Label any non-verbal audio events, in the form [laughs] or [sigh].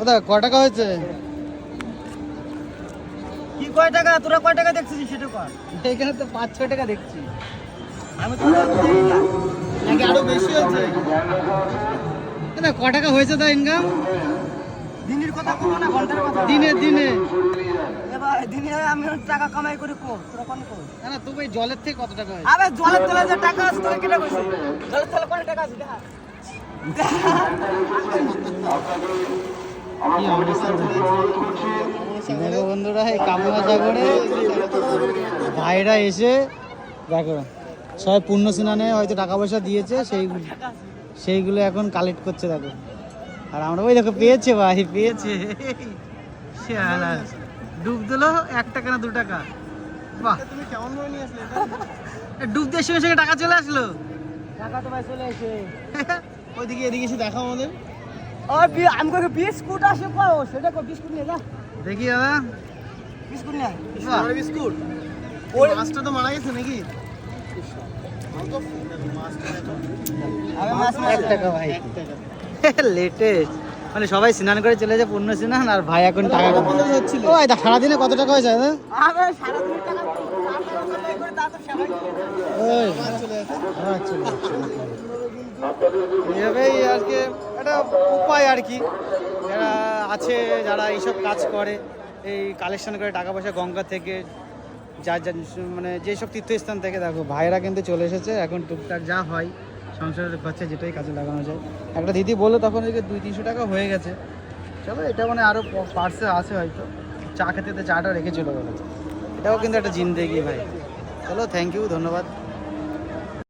কোথায়? ক টাকা হয়েছে? কি কয় টাকা? তোরা কয় টাকা দেখছিস সেটা কর এখানে তো পাঁচ ছয় টাকা দেখছি। আমি তো নাকি আরও বেশি হয়েছে? না ক টাকা হয়েছে তো ইনকাম দিনের কথা কম না ঘণ্টার কথা? দিনে দিনে। এবার দিনে আমি টাকা কামাই করে কো তোরা কোন কো? না না তুমি জলের থেকে কত টাকা হয়েছে আবে জলের তলে যে টাকা আছে তোরা কেটে কইছিস জলের তলে কত টাকা আছে? দেখা। [laughs] দেখো বন্ধুরা এই কামনা সাগরে ভাইরা এসে দেখো সবাই পূর্ণ স্নানে হয়তো টাকা পয়সা দিয়েছে সেই সেইগুলো এখন কালেক্ট করছে দেখো। আর আমরা ওই দেখো পেয়েছে ভাই পেয়েছে। শালা। ডুব দিল এক টাকা না দু টাকা? বাহ। তুমি কেমন করে নিয়ে আসলে ডুব দিয়ে সঙ্গে সঙ্গে টাকা চলে আসলো? টাকা তো ভাই চলে এসে [laughs] ওইদিকে এদিকে এসে দেখাও আমাদের। ওই বি- আমি কই বিস্কুট আসে পাও সেটা কো বিস্কুট নিয়ে যা। দেখি দাদা বিস্কুট নিয়ে। বাহ। বিস্কুট। ওই মাছটা তো মারা গেছে নাকি? লেটেস্ট। মানে সবাই স্নান করে চলে যায় পূর্ণ স্নান আর ভাই এখন টাকা হচ্ছিল? ও দা সারাদিনে কত টাকা হয়েছে দাদা? আবে সারা দিন টাকা এইভাবেই আর কি একটা উপায় আর কি। যারা আছে, যারা এইসব কাজ করে, এই কালেকশন করে টাকা পয়সা গঙ্গা থেকে যার যার মানে যেসব তীর্থস্থান থেকে, দেখো ভাইরা কিন্তু চলে এসেছে। এখন টুকটাক যা হয়, সংসারের খরচা যেটাই কাজে লাগানো যায়। একটা দিদি বলল, তখন ওইকে দুই তিনশো টাকা হয়ে গেছে। চলো এটা মানে আরও পার্সে আছে হয়তো। চা খেতে চাটা রেখে চলে গেলো এটাও কিন্তু একটা জিন্দেগি ভাই। চলো থ্যাংক ইউ ধন্যবাদ।